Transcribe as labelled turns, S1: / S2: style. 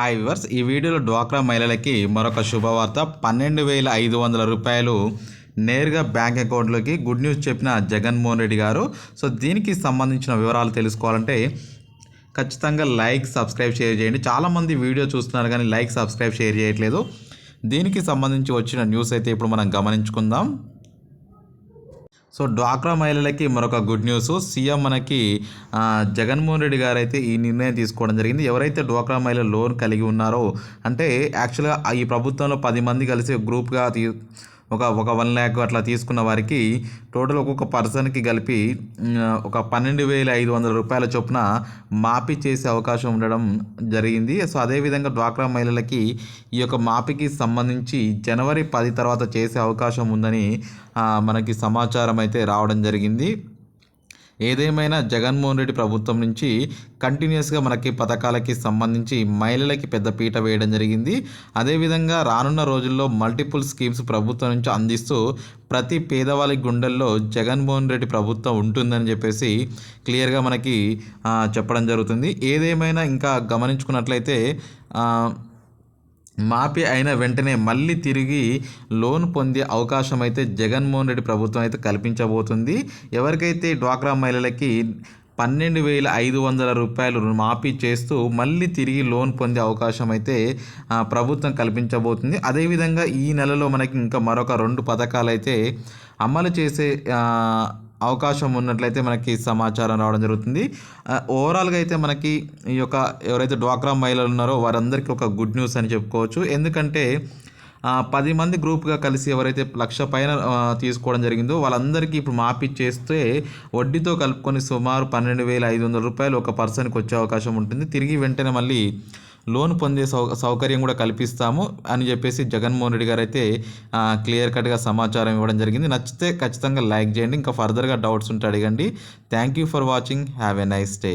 S1: Hi viewers ఈ వీడియోలో డ్వాక్రా మహిళలకి మరొక శుభవార్త. పన్నెండు వేల ఐదు వందల రూపాయలు నేరుగా బ్యాంక్ అకౌంట్లోకి గుడ్ న్యూస్ చెప్పిన జగన్మోహన్ రెడ్డి గారు. సో దీనికి సంబంధించిన వివరాలు తెలుసుకోవాలంటే ఖచ్చితంగా లైక్ సబ్స్క్రైబ్ షేర్ చేయండి. చాలామంది వీడియో చూస్తున్నారు కానీ లైక్ సబ్స్క్రైబ్ షేర్ చేయట్లేదు. దీనికి సంబంధించి వచ్చిన న్యూస్ అయితే ఇప్పుడు మనం గమనించుకుందాం. సో డ్వాక్రా మహిళలకి మరొక గుడ్ న్యూస్. సీఎం మనకి జగన్మోహన్ రెడ్డి గారు అయితే ఈ నిర్ణయం తీసుకోవడం జరిగింది. ఎవరైతే డ్వాక్రా మహిళలు లోన్ కలిగి ఉన్నారో అంటే యాక్చువల్గా ఈ ప్రభుత్వంలో పది మంది కలిసి గ్రూప్గా తీ ఒక ఒక వన్ ల్యాక్ అట్లా తీసుకున్న వారికి టోటల్ ఒక్కొక్క పర్సన్కి కలిపి ఒక పన్నెండు వేల ఐదు వందల రూపాయల చొప్పున మాఫీ చేసే అవకాశం ఉండడం జరిగింది. సో అదేవిధంగా డ్వాక్రా మహిళలకి ఈ యొక్క మాఫీకి సంబంధించి జనవరి పది తర్వాత చేసే అవకాశం ఉందని మనకి సమాచారం అయితే రావడం జరిగింది. ఏదేమైనా జగన్మోహన్ రెడ్డి ప్రభుత్వం నుంచి కంటిన్యూస్గా మనకి పథకాలకి సంబంధించి మహిళలకి పెద్ద పీట వేయడం జరిగింది. అదేవిధంగా రానున్న రోజుల్లో మల్టిపుల్ స్కీమ్స్ ప్రభుత్వం నుంచి అందిస్తూ ప్రతి పేదవాళ్ళ గుండెల్లో జగన్మోహన్ రెడ్డి ప్రభుత్వం ఉంటుందని చెప్పేసి క్లియర్గా మనకి చెప్పడం జరుగుతుంది. ఏదేమైనా ఇంకా గమనించుకున్నట్లయితే మాఫీ అయిన వెంటనే మళ్ళీ తిరిగి లోన్ పొందే అవకాశం అయితే జగన్మోహన్ రెడ్డి ప్రభుత్వం అయితే కల్పించబోతుంది. ఎవరికైతే డ్వాక్రా మహిళలకి పన్నెండు వేల ఐదు వందల రూపాయలు మాఫీ చేస్తూ మళ్ళీ తిరిగి లోన్ పొందే అవకాశం అయితే ప్రభుత్వం కల్పించబోతుంది. అదేవిధంగా ఈ నెలలో మనకి ఇంకా మరొక రెండు పథకాలు అయితే అమలు చేసే అవకాశం ఉన్నట్లయితే మనకి సమాచారం రావడం జరుగుతుంది. ఓవరాల్గా అయితే మనకి ఈ యొక్క ఎవరైతే డ్వాక్రా మహిళలు ఉన్నారో వారందరికీ ఒక గుడ్ న్యూస్ అని చెప్పుకోవచ్చు. ఎందుకంటే పది మంది గ్రూప్గా కలిసి ఎవరైతే లక్ష పైన తీసుకోవడం జరిగిందో వాళ్ళందరికీ ఇప్పుడు మాఫీ చేస్తే వడ్డీతో కలుపుకొని సుమారు పన్నెండు వేల ఐదు వందల రూపాయలు ఒక పర్సన్కి వచ్చే అవకాశం ఉంటుంది. తిరిగి వెంటనే మళ్ళీ లోన్ పొందే సౌ సౌకర్యం కూడా కల్పిస్తాము అని చెప్పేసి జగన్మోహన్ రెడ్డి గారు అయితే క్లియర్ కట్గా సమాచారం ఇవ్వడం జరిగింది. నచ్చితే ఖచ్చితంగా లైక్ చేయండి. ఇంకా ఫర్దర్గా డౌట్స్ ఉంటే అడగండి. Thank you for watching. Have a nice day.